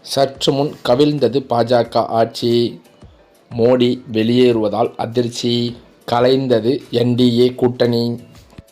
சற்று முன் கவிழ்ந்தது பாஜக ஆட்சி. மோடி வெளியேறுவதால் அதிர்ச்சி. கலைந்தது என்டிஏ கூட்டணி.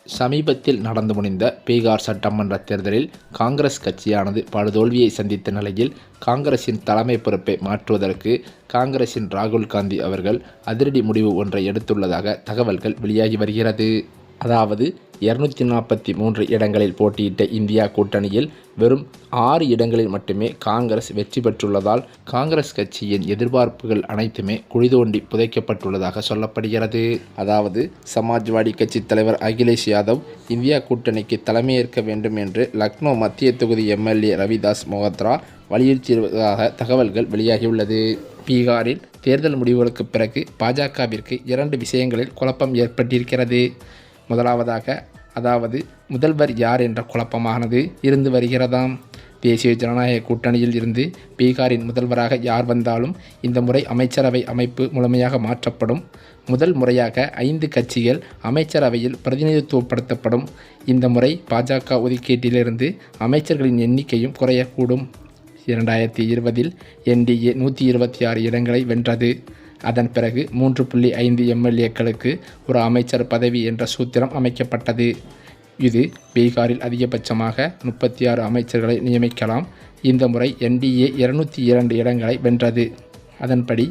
சமீபத்தில் நடந்து முடிந்த பீகார் சட்டமன்ற தேர்தலில் காங்கிரஸ் கட்சியானது படுதோல்வியை சந்தித்த நிலையில் காங்கிரசின் தலைமை பொறுப்பை மாற்றுவதற்கு காங்கிரசின் ராகுல் காந்தி அவர்கள் அதிரடி முடிவு ஒன்றை எடுத்துள்ளதாக தகவல்கள் வெளியாகி வருகிறது. அதாவது இருநூத்தி நாற்பத்தி மூன்று இடங்களில் போட்டியிட்ட இந்தியா கூட்டணியில் வெறும் ஆறு இடங்களில் மட்டுமே காங்கிரஸ் வெற்றி பெற்றுள்ளதால் காங்கிரஸ் கட்சியின் எதிர்பார்ப்புகள் அனைத்துமே குழிதோண்டி புதைக்கப்பட்டுள்ளதாக சொல்லப்படுகிறது. அதாவது சமாஜ்வாடி கட்சி தலைவர் அகிலேஷ் யாதவ் இந்தியா கூட்டணிக்கு தலைமையேற்க வேண்டும் என்று லக்னோ மத்திய தொகுதி எம்எல்ஏ ரவிதாஸ் மொஹத்ரா வலியுறுத்தியிருப்பதாக தகவல்கள் வெளியாகியுள்ளது. பீகாரில் தேர்தல் முடிவுகளுக்கு பிறகு பாஜகவிற்கு இரண்டு விஷயங்களில் குழப்பம் ஏற்பட்டிருக்கிறது. முதலாவதாக அதாவது முதல்வர் யார் என்ற குழப்பமானது இருந்து வருகிறதாம். தேசிய ஜனநாயக கூட்டணியில் இருந்து பீகாரின் முதல்வராக யார் வந்தாலும் இந்த முறை அமைச்சரவை அமைப்பு முழுமையாக மாற்றப்படும். முதல் முறையாக ஐந்து கட்சிகள் அமைச்சரவையில் பிரதிநிதித்துவப்படுத்தப்படும். இந்த முறை பாஜக ஒதுக்கீட்டிலிருந்து அமைச்சர்களின் எண்ணிக்கையும் குறையக்கூடும். இரண்டாயிரத்தி இருபதில் என்டிஏ நூற்றி இருபத்தி ஆறு இடங்களை வென்றது. அதன் பிறகு மூன்று புள்ளி ஐந்து எம்எல்ஏக்களுக்கு ஒரு அமைச்சர் பதவி என்ற சூத்திரம் அமைக்கப்பட்டது. இது பீகாரில் அதிகபட்சமாக முப்பத்தி ஆறு அமைச்சர்களை நியமிக்கலாம். இந்த முறை என்டிஏ இருநூத்தி இரண்டு இடங்களை வென்றது. அதன்படி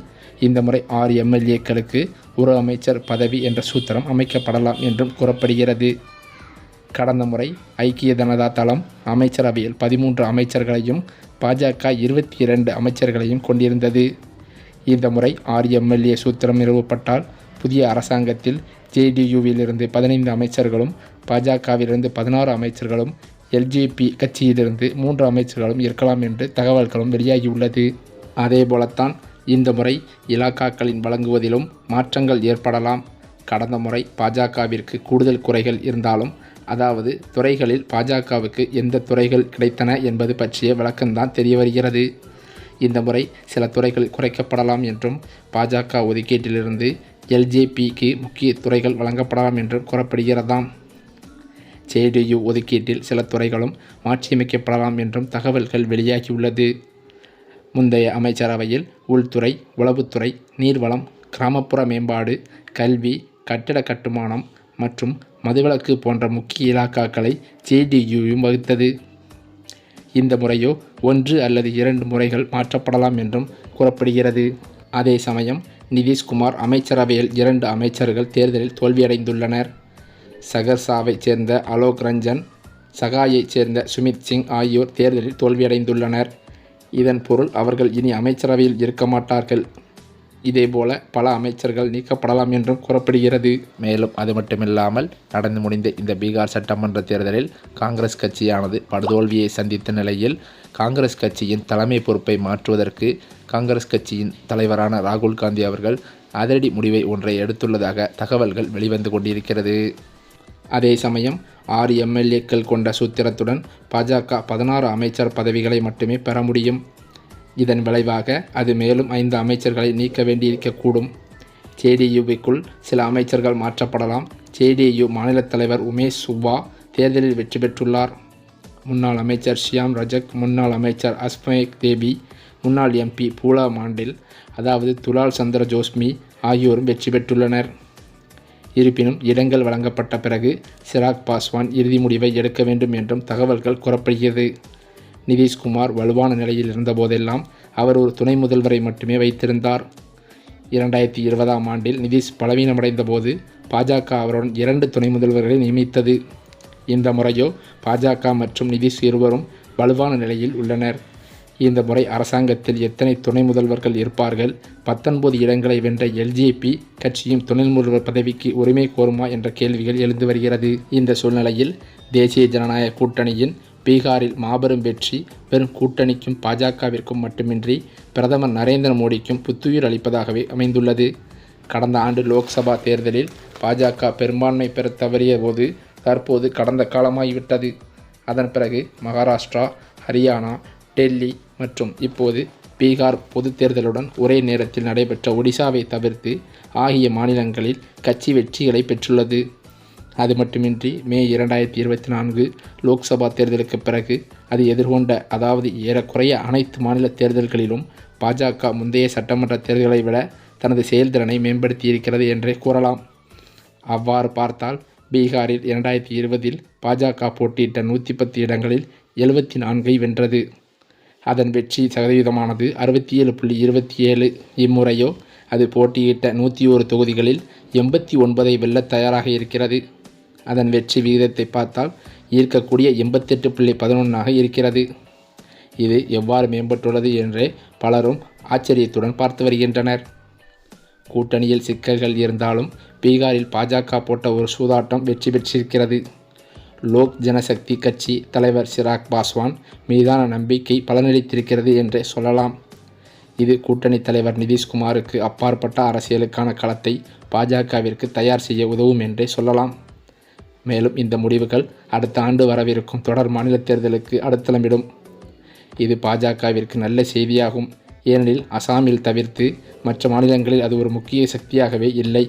இந்த முறை ஆறு எம்எல்ஏக்களுக்கு ஒரு அமைச்சர் பதவி என்ற சூத்திரம் அமைக்கப்படலாம் என்றும் கூறப்படுகிறது. கடந்த முறை ஐக்கிய ஜனதா தளம் அமைச்சரவையில் பதிமூன்று அமைச்சர்களையும் பாஜக இருபத்தி இரண்டு அமைச்சர்களையும் கொண்டிருந்தது. இந்த முறை ஆறு எம்எல்ஏ சூத்திரம் நிறுவப்பட்டால் புதிய அரசாங்கத்தில் ஜேடியுவிலிருந்து பதினைந்து அமைச்சர்களும் பாஜகவிலிருந்து பதினாறு அமைச்சர்களும் எல்ஜேபி கட்சியிலிருந்து மூன்று அமைச்சர்களும் இருக்கலாம் என்று தகவல்களும் வெளியாகியுள்ளது. அதே போலத்தான் இந்த முறை இலாக்காக்களின் வழங்குவதிலும் மாற்றங்கள் ஏற்படலாம். கடந்த முறை பாஜகவிற்கு கூடுதல் குறைகள் இருந்தாலும் அதாவது துறைகளில் பாஜகவுக்கு எந்த துறைகள் கிடைத்தன என்பது பற்றிய விளக்கம்தான் தெரிய வருகிறது இந்த முறை சில துறைகள் குறைக்கப்படலாம் என்றும் பாஜக ஒதுக்கீட்டிலிருந்து எல்ஜேபிக்கு முக்கிய துறைகள் வழங்கப்படலாம் என்றும் கூறப்படுகிறதாம். ஜேடியு ஒதுக்கீட்டில் சில துறைகளும் மாற்றியமைக்கப்படலாம் என்றும் தகவல்கள் வெளியாகியுள்ளது. முந்தைய அமைச்சரவையில் உள்துறை உளவுத்துறை நீர்வளம் கிராமப்புற மேம்பாடு கல்வி கட்டிட கட்டுமானம் மற்றும் மதுவிலக்கு போன்ற முக்கிய இலாக்காக்களை ஜேடியுவும் வகுத்தது. இந்த முறையோ ஒன்று அல்லது இரண்டு முறைகள் மாற்றப்படலாம் என்றும் கூறப்படுகிறது. அதே சமயம் நிதிஷ்குமார் அமைச்சரவையில் இரண்டு அமைச்சர்கள் தேர்தலில் தோல்வியடைந்துள்ளனர். சகர்சாவைச் சேர்ந்த அலோக் ரஞ்சன் சகாயைச் சேர்ந்த சுமித் சிங் ஆகியோர் தேர்தலில் தோல்வியடைந்துள்ளனர். இதன் பொருள் அவர்கள் இனி அமைச்சரவையில் இருக்க மாட்டார்கள். இதேபோல பல அமைச்சர்கள் நீக்கப்படலாம் என்றும் கூறப்படுகிறது. மேலும் அது மட்டுமில்லாமல் நடந்து முடிந்த இந்த பீகார் சட்டமன்ற தேர்தலில் காங்கிரஸ் கட்சியானது படுதோல்வியை சந்தித்த நிலையில் காங்கிரஸ் கட்சியின் தலைமை பொறுப்பை மாற்றுவதற்கு காங்கிரஸ் கட்சியின் தலைவரான ராகுல் காந்தி அவர்கள் அதிரடி முடிவை ஒன்றை எடுத்துள்ளதாக தகவல்கள் வெளிவந்து கொண்டிருக்கிறது. அதே சமயம் ஆறு எம்எல்ஏக்கள் கொண்ட சூத்திரத்துடன் பாஜக பதினாறு அமைச்சர் பதவிகளை மட்டுமே பெற முடியும். இதன் விளைவாக அது மேலும் ஐந்து அமைச்சர்களை நீக்க வேண்டியிருக்கக்கூடும். ஜேடியுவிற்குள் சில அமைச்சர்கள் மாற்றப்படலாம். ஜேடியு மாநில தலைவர் உமேஷ் சுவா தேர்தலில் வெற்றி பெற்றுள்ளார். முன்னாள் அமைச்சர் ஷியாம் ரஜக் முன்னாள் அமைச்சர் அஸ்மேக் தேவி முன்னாள் எம்பி பூலா மாண்டில் அதாவது துலால் சந்திர ஜோஸ்மி ஆகியோரும் வெற்றி பெற்றுள்ளனர். இருப்பினும் இடங்கள் வழங்கப்பட்ட பிறகு சிராக் பாஸ்வான் இறுதி முடிவை எடுக்க வேண்டும் என்றும் தகவல்கள் கூறப்படுகிறது. நிதிஷ்குமார் வலுவான நிலையில் இருந்தபோதெல்லாம் அவர் ஒரு துணை முதல்வரை மட்டுமே வைத்திருந்தார். இரண்டாயிரத்தி இருபதாம் ஆண்டில் நிதிஷ் பலவீனமடைந்த போது பாஜக அவருடன் இரண்டு துணை முதல்வர்களை நியமித்தது. இந்த முறையோ பாஜக மற்றும் நிதிஷ் இருவரும் வலுவான நிலையில் உள்ளனர். இந்த முறை அரசாங்கத்தில் எத்தனை துணை முதல்வர்கள் இருப்பார்கள் பத்தொன்பது இடங்களை வென்ற எல்ஜேபி கட்சியும் துணை முதல்வர் பதவிக்கு உரிமை கோருமா என்ற கேள்விகள் எழுந்து வருகிறது. இந்த சூழ்நிலையில் தேசிய ஜனநாயக கூட்டணியின் பீகாரில் மாபெரும் வெற்றி பெரும் கூட்டணிக்கும் பாஜகவிற்கும் மட்டுமின்றி பிரதமர் நரேந்திர மோடிக்கும் புத்துயிர் அளிப்பதாகவே அமைந்துள்ளது. கடந்த ஆண்டு லோக்சபா தேர்தலில் பாஜக பெரும்பான்மை பெற தவறிய போது தற்போது கடந்த காலமாகிவிட்டது. அதன் பிறகு மகாராஷ்டிரா ஹரியானா டெல்லி மற்றும் இப்போது பீகார் பொதுத் தேர்தலுடன் ஒரே நேரத்தில் நடைபெற்ற ஒடிசாவை தவிர்த்து ஆகிய மாநிலங்களில் கட்சி வெற்றிகளை பெற்றுள்ளது. அது மட்டுமின்றி மே இரண்டாயிரத்தி இருபத்தி நான்கு லோக்சபா தேர்தலுக்கு பிறகு அது எதிர்கொண்ட அதாவது ஏறக்குறைய அனைத்து மாநில தேர்தல்களிலும் பாஜக முந்தைய சட்டமன்ற தேர்தல்களை விட தனது செயல்திறனை மேம்படுத்தியிருக்கிறது என்றே கூறலாம். அவ்வாறு பார்த்தால் பீகாரில் இரண்டாயிரத்தி இருபதில் பாஜக போட்டியிட்ட நூற்றி பத்து இடங்களில் எழுபத்தி நான்கை வென்றது. அதன் வெற்றி சதவீதமானது அறுபத்தி ஏழு புள்ளி இருபத்தி ஏழு இம்முறையோ அது போட்டியிட்ட நூற்றி ஒரு தொகுதிகளில் எண்பத்தி ஒன்பதை வெல்ல தயாராக இருக்கிறது. அதன் வெற்றி விகிதத்தை பார்த்தால் ஈர்க்கக்கூடிய எண்பத்தெட்டு புள்ளி பதினொன்றாக இருக்கிறது. இது எவ்வாறு மேம்பட்டுள்ளது என்றே பலரும் ஆச்சரியத்துடன் பார்த்து வருகின்றனர். கூட்டணியில் சிக்கல்கள் இருந்தாலும் பீகாரில் பாஜக போட்ட ஒரு சூதாட்டம் வெற்றி பெற்றிருக்கிறது. லோக் ஜனசக்தி கட்சி தலைவர் சிராக் பாஸ்வான் மீதான நம்பிக்கை பலனளித்திருக்கிறது என்றே சொல்லலாம். இது கூட்டணி தலைவர் நிதிஷ்குமாருக்கு அப்பாற்பட்ட அரசியலுக்கான களத்தை பாஜகவிற்கு தயார் செய்ய உதவும் என்றே சொல்லலாம். மேலும் இந்த முடிவுகள் அடுத்த ஆண்டு வரவிருக்கும் தொடர் மாநில தேர்தலுக்கு அடுத்தளமிடும். இது பாஜகவிற்கு நல்ல செய்தியாகும். ஏனெனில் அசாமில் தவிர்த்து மற்ற மாநிலங்களில் அது ஒரு முக்கிய சக்தியாகவே இல்லை.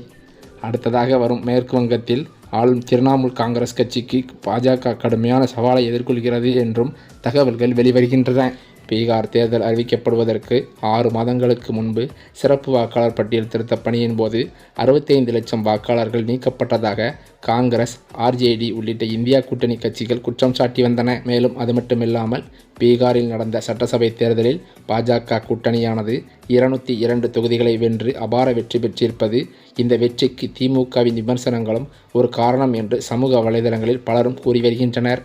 அடுத்ததாக வரும் மேற்கு வங்கத்தில் ஆளும் திரிணாமுல் காங்கிரஸ் கட்சிக்கு பாஜக கடுமையான சவாலை எதிர்கொள்கிறது என்றும் தகவல்கள் வெளிவருகின்றன. பீகார் தேர்தல் அறிவிக்கப்படுவதற்கு ஆறு மாதங்களுக்கு முன்பு சிறப்பு வாக்காளர் பட்டியல் திருத்த பணியின் போது அறுபத்தைந்து லட்சம் வாக்காளர்கள் நீக்கப்பட்டதாக காங்கிரஸ் ஆர்ஜேடி உள்ளிட்ட இந்தியா கூட்டணி கட்சிகள் குற்றம் சாட்டி வந்தன. மேலும் அது மட்டுமில்லாமல் பீகாரில் நடந்த சட்டசபை தேர்தலில் பாஜக கூட்டணியானது இருநூத்தி இரண்டு தொகுதிகளை வென்று அபார வெற்றி பெற்றிருப்பது இந்த வெற்றிக்கு திமுகவின் விமர்சனங்களும் ஒரு காரணம் என்று சமூக வலைதளங்களில் பலரும் கூறி வருகின்றனர்.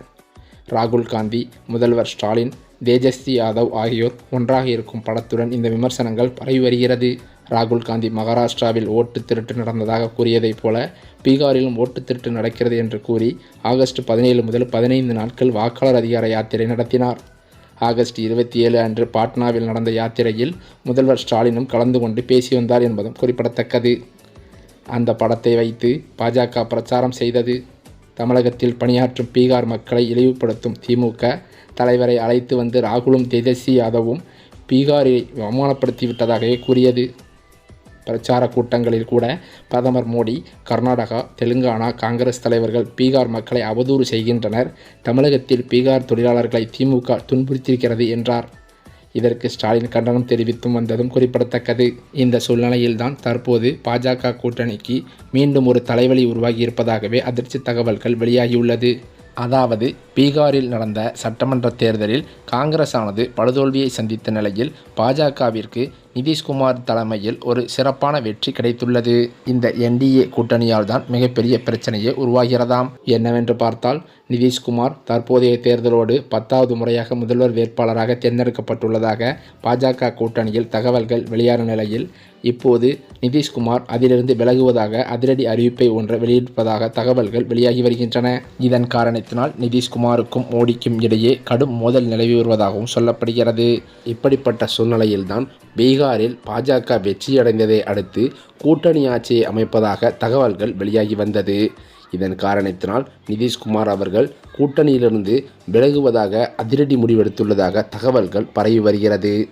ராகுல் காந்தி முதல்வர் ஸ்டாலின் தேஜஸ்வி யாதவ் ஆகியோர் ஒன்றாக இருக்கும் படத்துடன் இந்த விமர்சனங்கள் பரவி வருகிறது. ராகுல் காந்தி மகாராஷ்டிராவில் ஓட்டு திருட்டு நடந்ததாக கூறியதைப் போல பீகாரிலும் ஓட்டு திருட்டு நடக்கிறது என்று கூறி ஆகஸ்ட் பதினேழு முதல் பதினைந்து நாட்கள் வாக்காளர் அதிகார யாத்திரை நடத்தினார். ஆகஸ்ட் இருபத்தி ஏழு அன்று பாட்னாவில் நடந்த யாத்திரையில் முதல்வர் ஸ்டாலினும் கலந்து கொண்டு பேசி வந்தார் என்பதும் குறிப்பிடத்தக்கது. அந்த படத்தை வைத்து பாஜக பிரச்சாரம் செய்தது. தமிழகத்தில் பணியாற்றும் பீகார் மக்களை இழிவுபடுத்தும் திமுக தலைவரை அழைத்து வந்து ராகுலும் தேஜஸ்வி யாதவும் பீகாரை அவமானப்படுத்தி விட்டதாகவே கூறியது. பிரச்சார கூட்டங்களில் கூட பிரதமர் மோடி கர்நாடகா தெலுங்கானா காங்கிரஸ் தலைவர்கள் பீகார் மக்களை அவதூறு செய்கின்றனர். தமிழகத்தில் பீகார் தொழிலாளர்களை திமுக துன்புறுத்தியிருக்கிறது என்றார். இதற்கு ஸ்டாலின் கண்டனம் தெரிவித்தும் வந்ததும் குறிப்பிடத்தக்கது. இந்த சூழ்நிலையில்தான் தற்போது பாஜக கூட்டணிக்கு மீண்டும் ஒரு தலைவலி உருவாகி இருப்பதாகவே அதிர்ச்சி தகவல்கள் வெளியாகியுள்ளது. அதாவது பீகாரில் நடந்த சட்டமன்ற தேர்தலில் காங்கிரஸ் ஆனது படுதோல்வியை சந்தித்த நிலையில் பாஜகவிற்கு நிதிஷ்குமார் தலைமையில் ஒரு சிறப்பான வெற்றி கிடைத்துள்ளது. இந்த என்டிஏ கூட்டணியால் தான் மிகப்பெரிய பிரச்சனையே உருவாகிறதாம். என்னவென்று பார்த்தால் நிதிஷ்குமார் தற்போதைய தேர்தலோடு பத்தாவது முறையாக முதல்வர் வேட்பாளராக தேர்ந்தெடுக்கப்பட்டுள்ளதாக பாஜக கூட்டணியில் தகவல்கள் வெளியான நிலையில் இப்போது நிதிஷ்குமார் அதிலிருந்து விலகுவதாக அதிரடி அறிவிப்பை ஒன்று வெளியிட்டதாக தகவல்கள் வெளியாகி வருகின்றன. இதன் காரணத்தினால் நிதிஷ்குமார் குமாருக்கும் மோடிக்கும் இடையே கடும் மோதல் நிலவி வருவதாகவும் சொல்லப்படுகிறது. இப்படிப்பட்ட சூழ்நிலையில்தான் பீகாரில் பாஜக வெற்றியடைந்ததை அடுத்து கூட்டணி ஆட்சியை அமைப்பதாக தகவல்கள் வெளியாகி வந்தது. இதன் காரணத்தினால் நிதிஷ்குமார் அவர்கள் கூட்டணியிலிருந்து விலகுவதாக அதிரடி முடிவெடுத்துள்ளதாக தகவல்கள் பரவி வருகிறது.